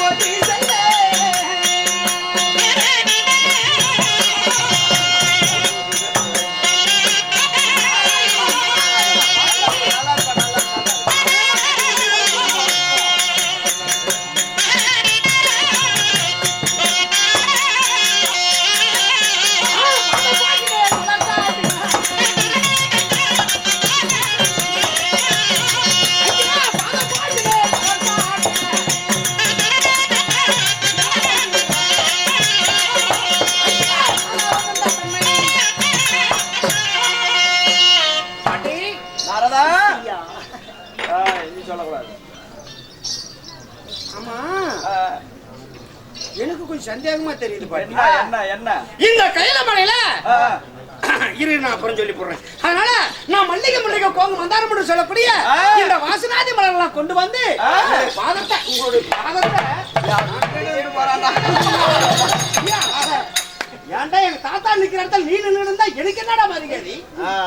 பாட்டி நாரதா ஆ, நீ சொல்லக்கூடாது. ஆமா. எனக்கு கொஞ்சம் சந்தேகமா தெரியுது என்ன என்ன இந்த கையில மலையில இரு நான் அப்புறம் சொல்லி போடுறேன். அதனால நான் மல்லிகை மல்லிகை கோங்கு மந்தாரம் சொல்லக்கூடிய ஆ. இந்த வாசனாதி மலர்லாம் கொண்டு வந்து பாதத்தை உங்களுடைய பாதத்தை ஏன்டா எங்க தாத்தா நிக்கிற இடத்துல நீ நின்று இருந்தா எனக்கு என்னடா மரியாதை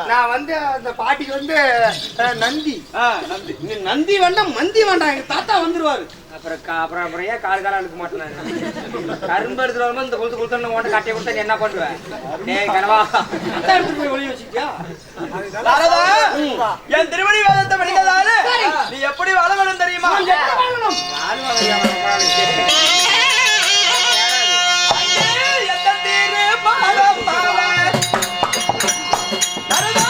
நான் வந்து அந்த பாட்டிக்கு வந்து நந்தி. இங்க நந்தி வேண்டாம் மந்தி வேண்டாம். எங்க தாத்தா வந்துருவாரு. அப்புறம் அப்புறம் அப்புறம் ஏன் கால் காலம் அனுக்க மாட்டேன் கரும்பு எடுத்துட்டு வரும்போது இந்த குளுத்து குளுத்து உன்ட்ட கட்டையை கொடுத்தா நீ என்ன பண்ணுவேன் டேய் கனவா. அத்தை எடுத்துட்டு போய் ஒளிய வச்சுக்கியா நாரதா என் திருவடி வேதத்தை படிக்கிறதால. நீ எப்படி வாழ வேணும் தெரியுமா? நாரதா,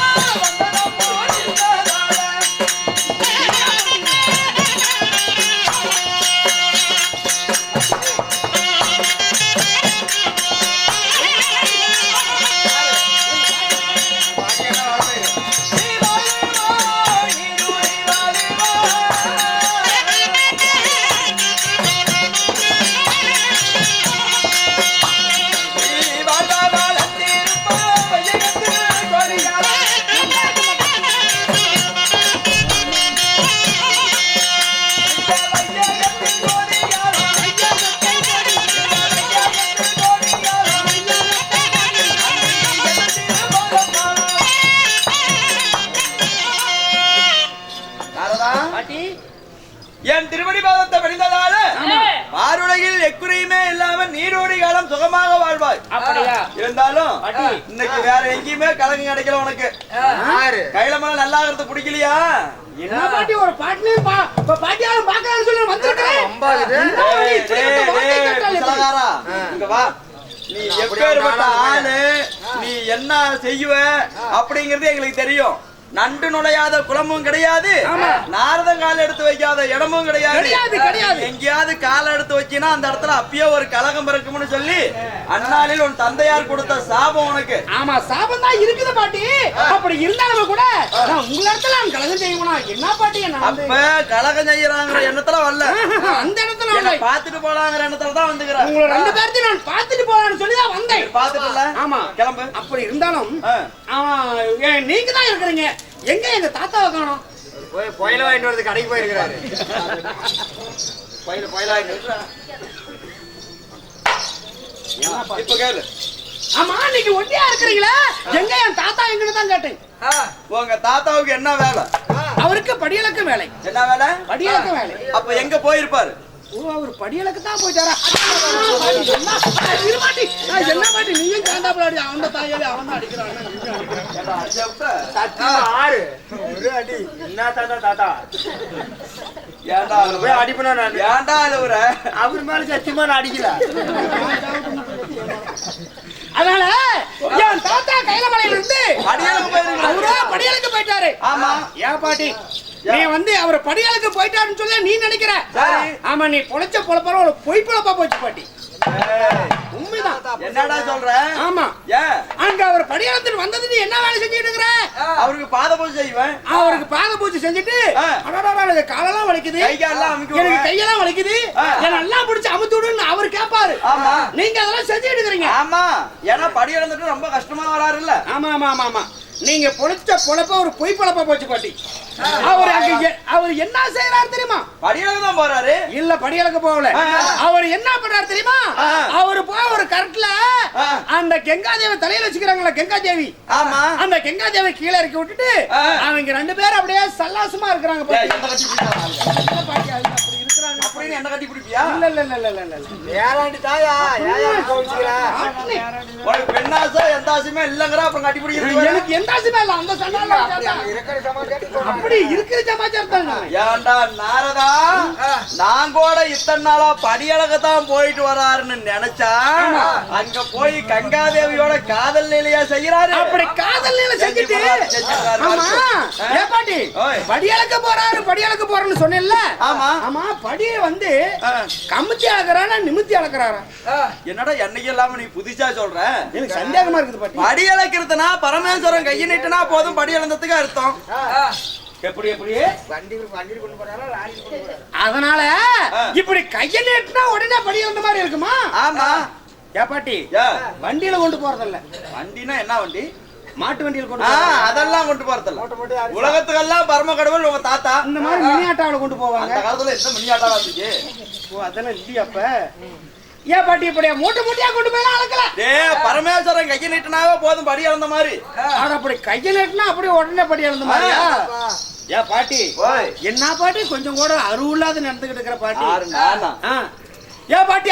சுகமாக வாழ்வாய். அப்படியா? இருந்தாலும். இன்னைக்கு வேற எங்கேயுமே கலங்கு கிடைக்கல உனக்கு. யாரு கையில மேல நல்லா இருக்கிறது பிடிக்கலையா? என்ன? பாட்டி ஒரு பாட்டிலையும் பா இப்ப பாட்டியாலும் பாக்கலாம்னு சொல்லி வந்திருக்கேன் இங்க வா. நீ எப்பேற்பட்ட ஆளு நீ என்ன செய்வ அப்படிங்கறது எங்களுக்கு தெரியும். நண்டு நுழையாத குளமும் கிடையாது. நாரதம் கால் எடுத்து வைக்காத இடமும் கிடையாது. எங்கேயாவது கால் எடுத்து வச்சினா அந்த இடத்துல அப்பயே ஒரு கலகம் பிறக்கும்னு சொல்லி அந்நாளில் உன் தந்தையார் கொடுத்த சாபம் உனக்கு. ஆமா சாபம் தான் இருக்குது பாட்டி. அப்படி இருந்தாலும் கூட உங்க இடத்துல கலகம் செய்யணும் என்ன பாட்டி அப்ப கலகம் செய்யறாங்கிற எண்ணத்துல வரல. அந்த இடத்துல பாத்துட்டு போலாங்கிற எண்ணத்துல தான் வந்துக்கிறேன். உங்களை ரெண்டு பேர்த்தையும் நான் பார்த்துட்டு போலான்னு சொல்லி தான் வந்தேன். பாத்துட்டுல ஆமா. கிளம்பு. அப்படி இருந்தாலும் நீங்க தான் இருக்கிறீங்க. எங்க எங்க தாத்தாவை காணோம்? போய் புயல வாங்கிட்டு வரது கடைக்கு போயிருக்கிறாரு. புயல புயல வாங்கிட்டு இப்ப கேளு. ஆமா நீங்க ஒண்டியா இருக்கிறீங்களா? எங்க என் தாத்தா எங்கன்னு தான் கேட்டேன். உங்க தாத்தாவுக்கு என்ன வேலை? அவருக்கு படியலக்கு வேலை. என்ன வேலை? படியலக்கு வேலை. அப்ப எங்க போயிருப்பாரு? ஓ அவர் படியலக்கு தான் போயிட்டாரா? என்ன பாட்டி நீயும் கேண்டாப்புல அடி அவன் தாயாலே அவன் தான் அடிக்கிறான். ஆறு. ஒரு அடி. என்ன தாத்தா தாத்தா? ஏண்டா அவரை போய் அடிப்பனா நான்? ஏண்டா அழுவுற? அவர் மேல சத்தியமா நான் அடிக்கல. அதனால என் தாத்தா கைலமலையில இருந்து படியலுக்கு போயிருக்கீங்களா? அவரா படியலுக்கு போயிட்டாரு. ஆமா. ஏன் பாட்டி? நீ வந்து அவர் படியலுக்கு போயிட்டாருன்னு சொல்லி நீ நினைக்கிற? சரி. ஆமா நீ பொழைச்ச பொழப்பார ஒரு பொய் பொழப்பா போச்சு பாட்டி. உண்மைதான். என்னடா சொல்ற? ஆமா. அங்க அவர் வந்தது நீ என்ன வேலை செஞ்சுட்டு இருக்கிற? அவருக்கு பாத பூஜை செய்வேன். அவருக்கு பாத பூஜை செஞ்சுட்டு காலெல்லாம் வலிக்குது. எனக்கு. கையெல்லாம் வலிக்குது. எல்லாம் பிடிச்சு அமுத்து விடுன்னு அவர் கேட்பாரு ஆமா. நீங்க அதெல்லாம் செஞ்சுட்டு இருக்கிறீங்க. ஆமா. ஏன்னா படி இழந்துட்டு ரொம்ப கஷ்டமா வராரு இல்ல ஆமா ஆமா ஆமா ஆமா. நீங்க பொழைச்ச பொழப்ப ஒரு பொய் பொழப்பா போச்சு பாட்டி. அவர் அங்க அவர் என்ன செய்யறாரு தெரியுமா? படியலுக்கு தான் போறாரு. இல்ல படியலுக்கு போகல. அவர் என்ன பண்றாரு தெரியுமா. அவர் போய் ஒரு கரெக்ட்ல. அந்த கங்காதேவி தலையில வச்சுக்கிறாங்களா கங்காதேவி. ஆமா. அந்த கங்காதேவி கீழே இறக்கி விட்டுட்டு. அவங்க ரெண்டு பேரும் அப்படியே சல்லாசமா இருக்கிறாங்க அப்படின்னு என்ன கட்டி பிடிப்பியா? இல்ல இல்ல இல்ல இல்ல இல்ல இல்ல. ஏறாண்டி தாயா? ஏயா கோவிச்சுக்கிறா உனக்கு பெண்ணாசை எந்த ஆசையுமே இல்லைங்கிற அப்புறம் கட்டி பிடிக்கிறது எனக்கு எந்த ஆசையுமே இல்ல. அந்த சமாச்சாரம் அப்படி இருக்கிற சமாச்சாரம் தான் ஏன்டா நாரதா? நான் கூட இத்தனை நாளா படியழகத்தான் போயிட்டு வராருன்னு நினைச்சா அங்க போய் கங்காதேவியோட காதல் நிலையா செய்யறாரு அப்படி காதல் நிலை செஞ்சுட்டு பாட்டி ஓய். படி அளக்க போறாரு படி அளக்க போறேன்னு சொன்னேன்ல. ஆமா. ஆமா படியை வந்து. கமுத்தி அளக்குறானா நிமித்தி அளக்குறாரா என்னடா என்னைக்கு இல்லாம நீ புதுசா சொல்ற? எனக்கு சந்தேகமா இருக்குது பாட்டி. படி அளக்கிறதுனா பரமேஸ்வரன் கையை நீட்டுனா போதும் படி அளந்ததுக்கு அர்த்தம் எப்படி எப்படி வண்டி வண்டி கொண்டு போறாரா லாரி கொண்டு போறாரா அதனால. இப்படி கைய நீட்டினா உடனே படி வந்த மாதிரி இருக்குமா? ஆமா. ஏ பாட்டி. ஏ, வண்டியில கொண்டு போறதில்ல. வண்டினா என்ன வண்டி? மாட்டு வண்டியில கொண்டு. அதெல்லாம் கொண்டு போறதில்ல. உலகத்துக்கெல்லாம் பரம கடவுள் உங்க தாத்தா. இந்த மாதிரி மினி ஆட்டோவில் கொண்டு போவாங்க. அந்த காலத்துல எந்த மினியாட்டா வந்துச்சு ஓ அதெல்லாம் இல்லையா அப்ப. ஏன் பாட்டி இப்படியா மூட்டை மூட்டையா கொண்டு போய் அளக்கல டே பரமேஸ்வரன் கையை நீட்டினாவே போதும் படி அளந்த மாதிரி. ஆனா அப்படி கைய நீட்டினா அப்படியே உடனே படி எழுந்த மாதிரியா? அப்பா, ஏ பாட்டி என்ன பாட்டி? கொஞ்சம் கூட அருவில்லாத நடந்துகிட்டு இருக்கிற பாட்டி. ஆறு நானா ஆ. ஏ பாட்டி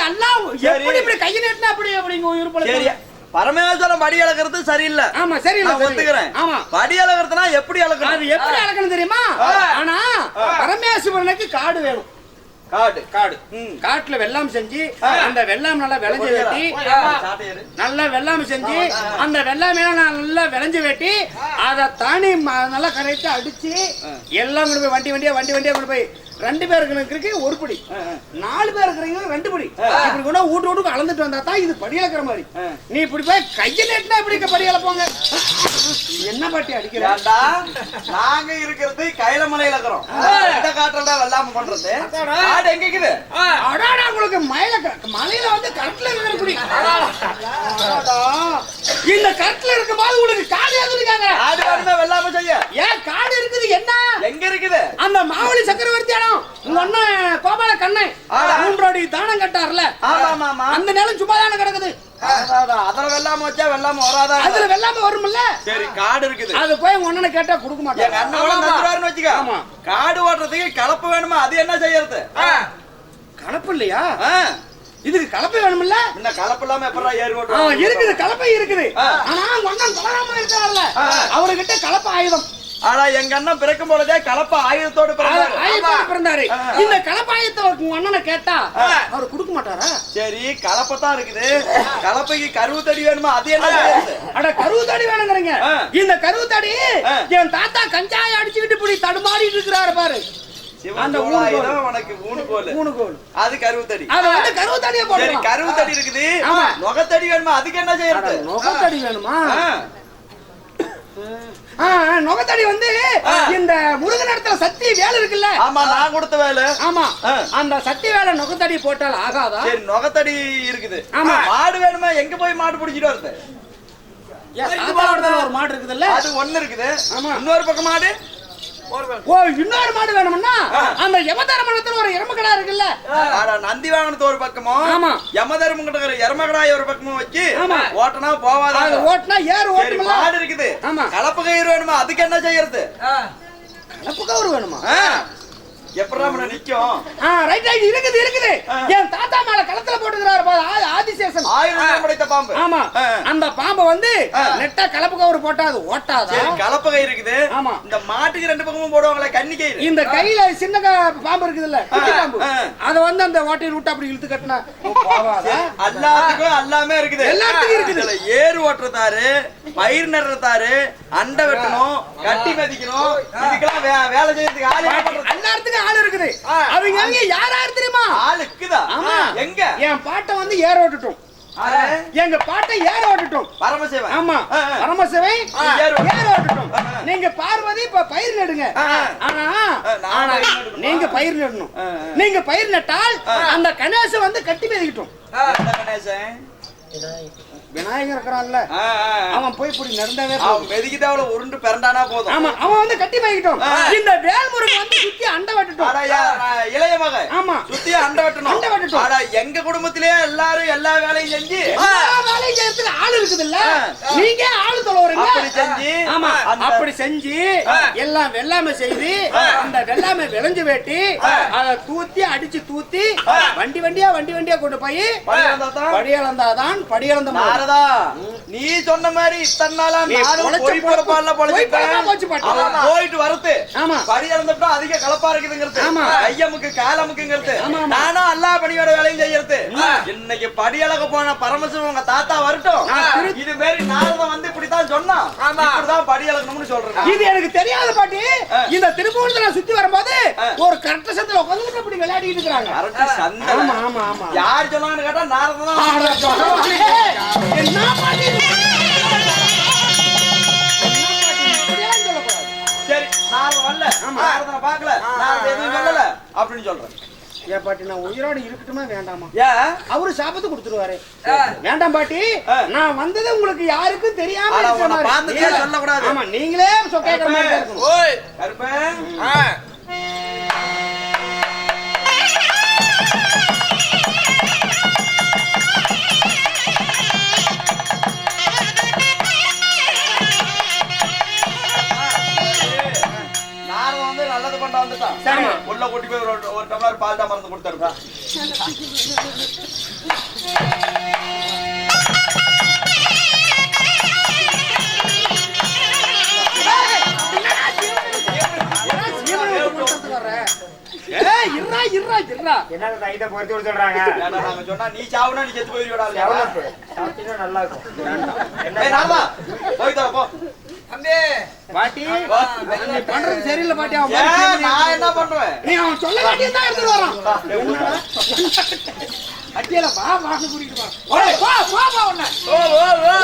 சரி. எப்படி இப்படி கைய நீட்டினா அப்படி அப்படிங்க உயிர் பழக்கம் பரமேஸ்வரன் படி அளக்கிறது சரியில்லை. ஆமா சரி நான். ஒத்துக்கிறேன். ஆமா. படி அளக்கிறதுனா எப்படி அது அளக்கணும் எப்படி அளக்கணும் தெரியுமா? ஆனா பரமேஸ்வரனுக்கு காடு வேணும். காடு காடு. காட்டுல வெள்ளாமை செஞ்சு அந்த வெள்ளாமை நல்லா விளைஞ்சு வெட்டி. நல்லா வெள்ளாமை செஞ்சு அந்த வெள்ளாமையில நல்லா விளைஞ்சு வெட்டி அதை தானி நல்லா கரைத்து அடிச்சு எல்லாம் கொண்டு போய் வண்டி வண்டியா வண்டி வண்டியா கொண்டு போய் ரெண்டு பேருக்கு இருக்கு ஒரு படி. நாலு பேர் இருக்கிறீங்க ரெண்டு படி. இப்படி கொண்டு வீட்டு வீட்டுக்கு அளந்துட்டு வந்தா தான் இது படி அளக்கிற மாதிரி நீ இப்படி போய் கையை நீட்டினா இப்படி படி அளப்போங்க என்ன பாட்டி அடிக்கிற? ஏன்டா நாங்க இருக்கிறது கைலமலையில இருக்கிறோம். இந்த காட்டுல வெள்ளாம பண்றது. காடு எங்க இருக்குது? அடாடா உங்களுக்கு மயில மலையில வந்து கரட்ல இருக்கிற குடி. அடாடா. இந்த கரட்ல இருக்கும் போது உங்களுக்கு காடு எதுக்காங்க காடு வேணுமே வெள்ளாம செய்ய? ஏன் காடு இருக்குது என்ன? எங்க இருக்குது? அந்த மாவளி சக்கரவர்த்தி இடம் உங்க அண்ணன் கோபால கண்ணன் ஆடா. மூன்றோடி தானம் கட்டார்ல. அந்த நிலம் சும்மா தானே கிடக்குது அதுல வெள்ளாம வச்சா வெள்ளாம வராதா? அதுல வெள்ளாம வரும்ல? சரி காடு இருக்குது. அது போய் உங்க அண்ணனை கேட்டா கொடுக்க மாட்டாங்க அண்ணன் தந்துருவாருன்னு வச்சுக்க. ஆமா. காடு ஓட்டுறதுக்கு கலப்பு வேணுமா? அது என்ன செய்யறது? கலப்பு இல்லையா? இதுக்கு கலப்பை வேணும்ல முன்ன கலப்பு இல்லாம எப்படா ஏறி ஓட்டுவாங்க? இருக்குது கலப்பை இருக்குது. ஆனா பலராம இருக்கிறார்ல. ஆ. அவர்கிட்ட கலப்பை ஆயுதம். ஆனா எங்க அண்ணன் பிறக்கும் பொழுதே கலப்ப ஆயுதத்தோடு பிறந்தாரு. இந்த கலப்பாயத்தை உங்க அண்ணனை கேட்டா அவர் கொடுக்க மாட்டாரா? சரி கலப்பத்தான் இருக்குது. கலப்பைக்கு கருவு தடி வேணுமா? அது என்ன அட கருவு தடி வேணுங்கிறீங்க. இந்த கருவு தடி. என் தாத்தா கஞ்சாய அடிச்சுக்கிட்டு இப்படி தடுமாறிட்டு இருக்கிறாரு பாரு. அந்த உனக்கு மூணு கோல். மூணு கோல். அது கருவு தடி அத வந்து கருவு தடியை சரி போடலாம் கருவு தடி இருக்குது. ஆமா. நுகத்தடி வேணுமா? அதுக்கு என்ன செய்யறது? நுகத்தடி வேணுமா? நுகத்தடி வந்து. இந்த முருகன் இடத்துல சக்தி வேலை இருக்குல்ல? ஆமா நான் கொடுத்த வேலை. ஆமா. அந்த சக்தி வேலை நுகத்தடி போட்டால் ஆகாதா? சரி நுகத்தடி இருக்குது. ஆமா. மாடு வேணுமா? எங்க போய் மாடு பிடிச்சிட்டு வருது? ஒரு மாடு இருக்குதுல்ல? அது ஒண்ணு இருக்குது. ஆமா. இன்னொரு பக்கம் மாடு. ஓ இன்னொரு மாடு வேணும்னா அந்த யமதர்மணத்துல ஒரு எருமக்கடா இருக்குல்ல? நந்தி வாகனத்து ஒரு பக்கமும் ஆமா. யமதர்மம் கிட்ட இருக்கிற எருமகடாய் ஒரு பக்கமும் வச்சு. ஓட்டனா போவாதா? அது ஓட்டுனா ஏறு சரி ஓட்டுமில்ல மாடு இருக்குது. ஆமா. கலப்பு கயிறு வேணுமா? அதுக்கு என்ன செய்யறது? கலப்பு கவுரு வேணுமா? எப்படா நிக்கும்? ஆ ரைட் ரைட் இருக்குது இருக்குது. என் தாத்தா மேல களத்துல போட்டுக்கிறாரு பாரு ஆதிசேஷன் ஆயிரம் படைத்த பாம்பு. ஆமா. அந்த பாம்பை வந்து. நெட்டா கலப்பு கவுரு போட்டா அது ஓட்டாதா? கலப்பு இருக்குது. ஆமா. இந்த மாட்டுக்கு ரெண்டு பக்கமும் போடுவாங்களே கன்னி இந்த கையில சின்ன பாம்பு ஆ. அத வந்து அந்த ஓட்டை விட்டு அப்படி இழுத்து கட்டினா எல்லாத்துக்கும் எல்லாமே இருக்குது. எல்லாத்துக்கும் இருக்குது. ஏறு ஓட்டுறதாரு பயிர் நடுறதாரு அண்டை வெட்டணும் கட்டி மதிக்கணும். இதுக்கெல்லாம் வே- வேலை செய்யறதுக்கு ஆள்? எல்லாத்துக்கும் ஆள் இருக்குது. அவங்க அவங்க யார் யார் தெரியுமா? ஆள் இருக்குதா ஆமா. எங்க? என் பாட்டை வந்து ஏற ஓட்டுட்டோம்? எங்க பாட்டை ஏற ஓட்டுட்டோம் பரமசிவன். ஆமா. ஆ, ஆ. பரமசிவை ஆ. ஏற ஓட்டுட்டோம் நீங்க பார்வதி இப்ப பயிர் நடுங்க. ஆனா? நீங்க பயிர் நடணும். நீங்க பயிர் நட்டால் அந்த கணேசன் வந்து கட்டி மேதிக்கிட்டோம். கணேசன். விநாயகர் இருக்கிறான்ல. அவன் போய் இப்படி நடந்தாவே. அவன் மெதிக்கிட்டு அவளை உருண்டு பிறண்டானா போதும் ஆமா அவன் வந்து கட்டி மேய்கிட்டோம் ஆ. இந்த வேல்முருகன் வந்து சுத்தி அண்டை வெட்டுட்டோம் இளைய மகன் ஆமா சுத்தி அண்டை வெட்டணும் அண்டை ஆனா எங்க குடும்பத்திலே எல்லாரும் எல்லா வேலையும் செஞ்சு எல்லா வேலையும் செய்யறதுக்கு ஆள் இருக்குது இல்ல. நீங்க ஆள் தொலைவீங்க அப்படி செஞ்சு ஆமா அப்படி செஞ்சு. எல்லாம் வெள்ளாமை செய்து. அந்த வெள்ளாமை விளைஞ்சு வெட்டி. அத தூத்தி அடிச்சு தூத்தி. வண்டி வண்டியா வண்டி வண்டியா கொண்டு போய் படியளந்தாதான் படியளந்த மாதிரி. நீ சொன்ன மாதிரி இத்தனை நாளா நானும் பொய் பொறுப்பால. அவன் போயிட்டு வரது. படி இழந்துட்டா அதிக கலப்பா இருக்குதுங்கிறது. ஆமா. கையமுக்கு காலமுக்குங்கிறது. நானும் எல்லா பணியோட வேலையும் செய்யறது. இன்னைக்கு படி அளக்க போன பரமசிவம் உங்க தாத்தா வரட்டும். இது மாதிரி நாரதம் வந்து இப்படித்தான் சொன்னான். இப்படிதான் படி அளக்கணும்னு சொல்றேன். இது எனக்கு தெரியாத பாட்டி. இந்த திருப்பூரத்துல நான் சுத்தி வரும்போது. ஒரு கரெக்ட் சத்துல உட்காந்து இப்படி விளையாடிட்டு இருக்காங்க அரட்டு சந்தை ஆமா ஆமா ஆமா. யார் சொன்னாங்கன்னு கேட்டா நாரதம் தான். அப்படின்னு சொல்றேன். ஏன் பாட்டி நான் உயிரோட இருக்கட்டுமா வேண்டாமா? அவரு சாபத்து கொடுத்துருவாரு. வேண்டாம் பாட்டி. நான் வந்தது உங்களுக்கு யாருக்கும் தெரியாம சொல்லக்கூடாது. ஆமா நீங்களே சொக்கேக்கிற மாதிரி சரி. உள்ள கூட்டி போய் ஒரு ஒரு டம்ளர் பால் தான் மருந்து கொடுத்தாருப்பா நீ சாவுனா நீ செத்து சாப்பிட்டீங்கன்னா நல்லா இருக்கும். போய் தர போ. தம்பி. பாட்டி. நீ பண்றது சரியில்லை பாட்டி. அவன் நான் என்ன பண்றேன்? நீ அவன் சொல்ல வேண்டியதான் எடுத்துட்டு வரான். என்னடா? அட்டியில வா வாசல் கூட்டிட்டு வா. ஓய், வா வா வா உன்னை. ஓ ஓ ஓ.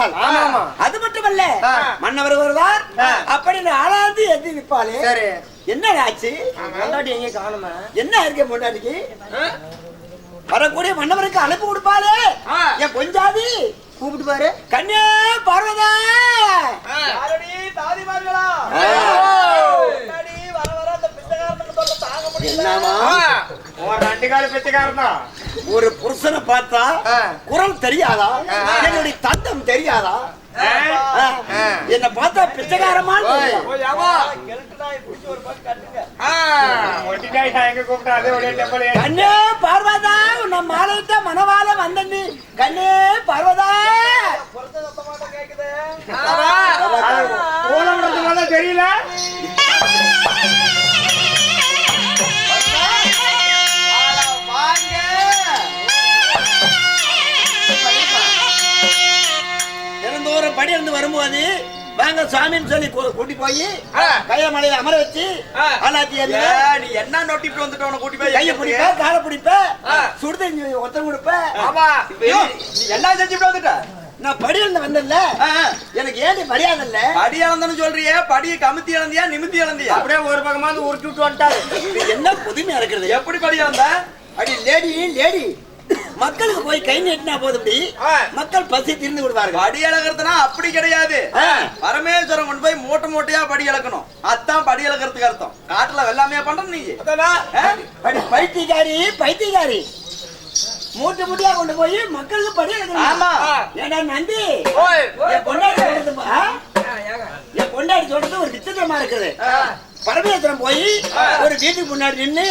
ஆமா. அது மட்டுமல்ல மன்னவர் வருவார் அப்படின்னு ஆளாந்து எதி நிற்பாளே. சரி. என்ன ஆச்சு? கொண்டாடி எங்க காணுமே? என்ன இருக்க முன்னாடிக்கு வரக்கூடிய மன்னவருக்கு அழைப்பு கொடுப்பாளே. என் கொஞ்சாதி கூப்பிட்டு பாரு. கண்ணே பார்வதா. யாரடி? தாதிமார்களா? என்னமா ரெண்டு கால பிச்சைக்காரன் ஒரு புருஷனை பார்த்தா குரல் தெரியாதா? என்னுடைய தந்தம் தெரியாதா. என்ன பார்த்தா பிச்சைக்காரமா கண்ணே பார்வதா உன்னை மாலையிட்ட மனவாள வந்த கண்ணே பார்வதா. படி இருந்து வரும்போது வாங்க சாமின்னு சொல்லி கூட்டி போய் கையில மலையில அமர வச்சு நீ என்ன நோட்டிட்டு வந்துட்டு? உன கூட்டி போய் கைய பிடிப்ப காலை பிடிப்ப சுடுதண்ணி ஒத்தம் கொடுப்ப. ஆமா. என்ன- நீ என்ன செஞ்சுட்டு வந்துட்ட? நான் படி எழுந்து வந்தேன்ல. எனக்கு ஏன் மரியாதை இல்ல படி இழந்தன்னு சொல்றியே படியை கமுத்தி இழந்தியா நிமித்தி இழந்தியா? அப்படியே ஒரு பக்கமா வந்து உருட்டி விட்டு வந்துட்டாரு. என்ன புதுமையா இருக்கிறது எப்படி படி இழந்த? அடி லேடி லேடி மக்களுக்கு போய் கை நீட்டினா போதும்படி. மக்கள் பசி திருந்து விடுவார்கள். படி இழக்கிறதுனா அப்படி கிடையாது. ஆ. பரமேஸ்வரன் கொண்டு போய் மூட்டை மூட்டையா படி இழக்கணும். அதான் படி இழக்கிறதுக்கு அர்த்தம். காட்டுல வெள்ளாமையா பண்ற நீங்க? அடி பைத்தியக்காரி பைத்தியக்காரி. மூட்டை மூட்டையா கொண்டு போய் மக்களுக்கு படி ஆமா. ஏடா நந்தி? பொண்டாட்டி சொல்றது என் பொண்டாட்டி சொல்றது ஒரு விசித்திரமா இருக்குது. பரமேஸ்வரன் போய் ஒரு வீட்டுக்கு முன்னாடி நின்னு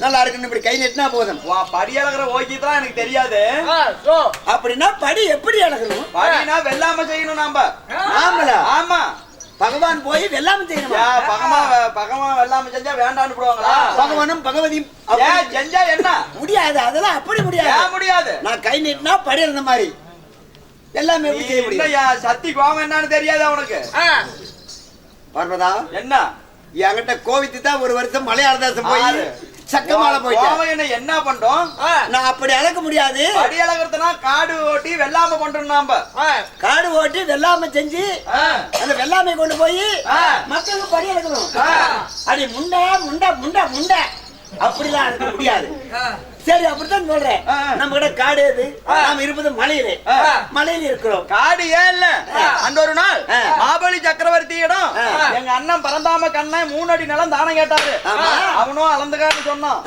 நல்லா இருக்குன்னு இப்படி கை நீட்டினா போதும். உன் படி இழக்கிற ஓக்கியதான் எனக்கு தெரியாது. அப்படின்னா படி எப்படி இழக்கணும் படினா வெள்ளாம செய்யணும் நாம. ஆமலா ஆமா. பகவான் போய் வெள்ளாம செய்யணுமா? யா, பகமா பகமா வெள்ளாம செஞ்சா வேண்டாம்னு போடுவாங்களா பகவானும் பகவதியும் செஞ்சா என்ன? முடியாது அதெல்லாம் அப்படி முடியாது. முடியாது? நான் கை நீட்டினா படி இருந்த மாதிரி. எல்லாமே எப்படி செய்ய முடியும்? சக்தி கோபம் என்னன்னு தெரியாது அவனுக்கு ஆ, பார்வதா? என்ன? என்கிட்ட கோவித்து தான் ஒரு வருஷம் மலையாள தேசம் போய். சக்கமால போயிட்டேன் என்ன என்ன பண்றோம் நான் அப்படி அளக்க முடியாது படி இழக்கிறதுனா காடு ஓட்டி வெள்ளாம பண்றோம் நாம. காடு ஓட்டி வெள்ளாமை செஞ்சு. அந்த வெள்ளாமை கொண்டு போய். மக்களுக்கு படி எடுக்கணும் ஆ. அடி முண்டை முண்டை முண்டை முண்டை அப்படிலாம் இருக்க முடியாது சரி அப்படித்தான் சொல்றேன். நம்ம கிட்ட காடு எது நாம இருப்பது மலையில. மலையில இருக்கிறோம் காடு ஏன் இல்ல அந்த ஒரு நாள். மாபலி சக்கரவர்த்தி இடம். எங்க அண்ணன் பரந்தாம கண்ணன் மூணு அடி நிலம் தானம் கேட்டாரு. அவனும் அளந்துக்கான்னு சொன்னான்.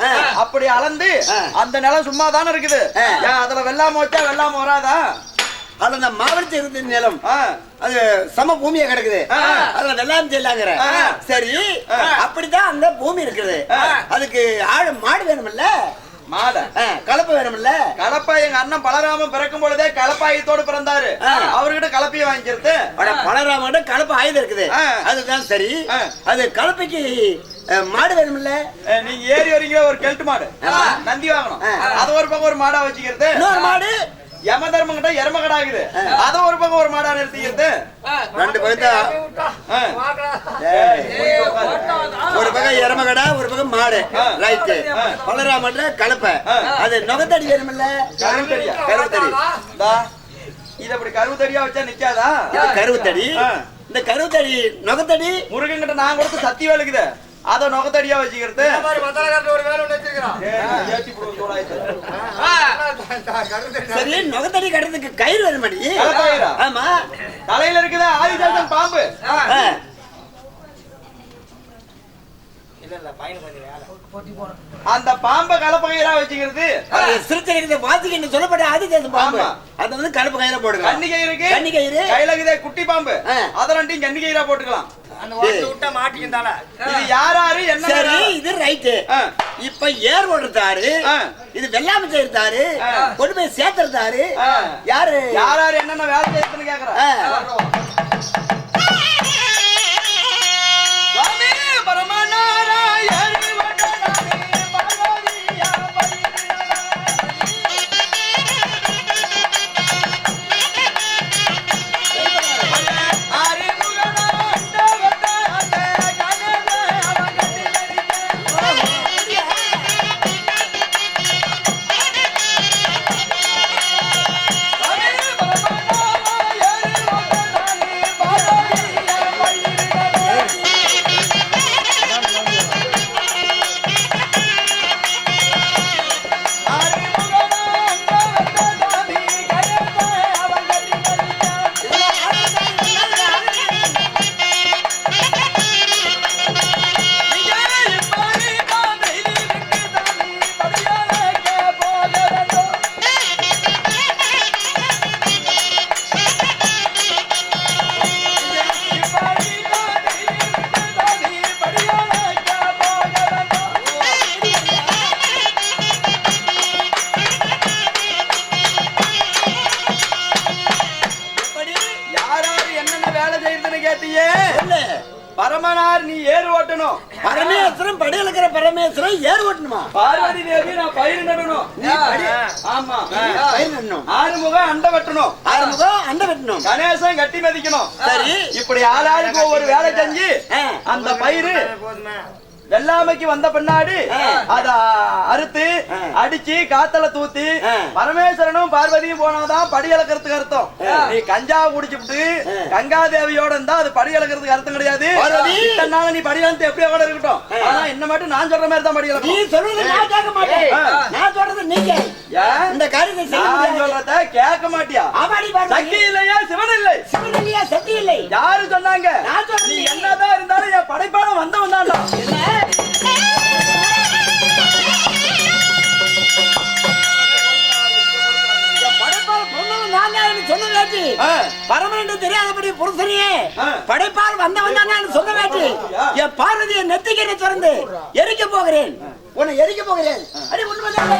அப்படி அளந்து. அந்த நிலம் சும்மா தானே இருக்குது அதுல வெள்ளாம வச்சா வெள்ளாம வராதா அதுல அந்த மாவட்ட இருந்த நிலம். அது சம பூமியா கிடக்குது. அதுல வெள்ளாமை செய்யலாங்கிற ஆ. சரி. அப்படிதான் அந்த பூமி இருக்குது. அதுக்கு ஆடு மாடு வேணும்ல கலப்பு வேணும்ல? கலப்பா எங்க அண்ணன் பலராமன் பிறக்கும் பொழுதே கலப்பாயத்தோடு பிறந்தாரு. அவர்கிட்ட கலப்பைய வாங்கிக்கிறது. அட பலராம கலப்பு ஆயுதம் இருக்குது. அதுதான் சரி. அது கலப்பைக்கு மாடு வேணும்ல? நீங்க ஏறி வரீங்க ஒரு கெல்ட்டு மாடு. நந்தி வாங்கணும். அது ஒரு பக்கம் ஒரு மாடா வச்சுக்கிறது. மாடு? யம தர்மம் கிட்ட எரும கடாகுது அத ஒரு பக்கம் ஒரு மாடா நிறுத்திக்கிறது ரெண்டு தான். ஒரு பக்கம் எருமகடா ஒரு பக்கம் மாடு. ஆ. ரைட்டு. பலராமன்ற கலப்பை. அது நுகத்தடி வேணும்ல கருவுத்தடியா கருவுத்தடி இந்தா, இது அப்படி கருவுத்தடியா வச்சா நிக்காதா? இது கருவுத்தடி. இந்த கருவுத்தடி நுகத்தடி. முருகன் கிட்ட நான் கொடுத்த சத்தி வேலுக்குது அத நொகத்தடியா வச்சுக்கிறது இந்த மாதிரி மத்தாலக்காரர் ஒரு வேலை ஒண்ணு வச்சிருக்கிறான். ஏய், ஏத்தி போடு, சூடாயிட்டு. ஆ, கருத்து சரி நுகத்தடி கட்டுறதுக்கு கயிறு வேணுமாடி? ஆமா. தலையில இருக்குதா? ஆதிசேஷன் பாம்பு. அந்த பாம்பை கலப்பகையரா வச்சுக்கிறது. அது சிறுத்தைகளுக்கு வாசிக்கின்ற சொல்லப்பட்ட ஆதிதேசம் பாம்பு. அது வந்து கலப்பு கயிறை போடுங்க கன்னிகை இருக்கு. கன்னி கயிறு. கையில இருக்குதே குட்டி பாம்பு. அத ரெண்டையும் கன்னிகைரா போட்டுக்கலாம். அந்த விட்டா மாட்டிக்கிட்டால இது யார் யாரு? என்ன? இது ரைட்டு. இப்ப ஏர் ஓடுறதாரு ஆ. இது வெள்ளாமை செய்யறதாரு ஆ. கொண்டு போய் சேர்த்துறதாரு ஆ. யாரு யார் யாரு என்னென்ன வேலை செய்யறதுன்னு கேக்குறேன் பரமனார் நீ ஏறு ஓட்டணும். பரமேஸ்வரன் படி இழக்கிற பரமேஸ்வரன் ஏர் ஓட்டணுமா? பார்வதி தேவி நான் பயிர் நடணும். ஆமா. பயிர் நடணும். ஆறுமுகம் அண்டை வெட்டணும். ஆறுமுகம் அண்ட வெட்டணும். கணேசன் கட்டி மதிக்கணும். சரி. இப்படி ஆளாளுக்கு ஒவ்வொரு வேலை செஞ்சு. அந்த பயிரு போதுமே. வெள்ளாமைக்கு வந்த பின்னாடி. அத அறுத்து. அடிச்சு காத்தல தூத்தி. பரமேஸ்வரனும் பார்வதியும் போனாதான் படி இழக்கிறதுக்கு அர்த்தம். நீ கஞ்சா குடிச்சுட்டு. கங்கா தேவியோட இருந்தா அது படி இழக்கிறதுக்கு அர்த்தம் கிடையாது பார்வதி. இத்தனை நாள் நீ படி இழந்து எப்படியோ கூட இருக்கட்டும். ஆனா என்ன மட்டும் நான் சொல்ற மாதிரி தான் படி நீ இழக்கணும் சொல்றது நான் கேட்க மாட்டேன். நான் சொல்றது நீங்க? இந்த காரியத்தை நான். சொல்றத கேட்க மாட்டியா சக்தி இல்லையா சிவன் இல்லை சிவனல்லியா சக்தி இல்லை யாரு சொன்னாங்க. நீ என்னதான் இருந்தாலும் என் படைப்பான வந்தவன் தான்டா படைப்பால் ஆ. பரமனண்டு தெரியாதபடி புருஷனையே. படைப்பால் வந்தவன் தான் நான் சொல்ல வேட்டி என் பார்வதியை நெத்திக்கரை திறந்து எரிக்க போகிறேன். உன்னை எரிக்க போகிறேன். அடி உண்மைதான்.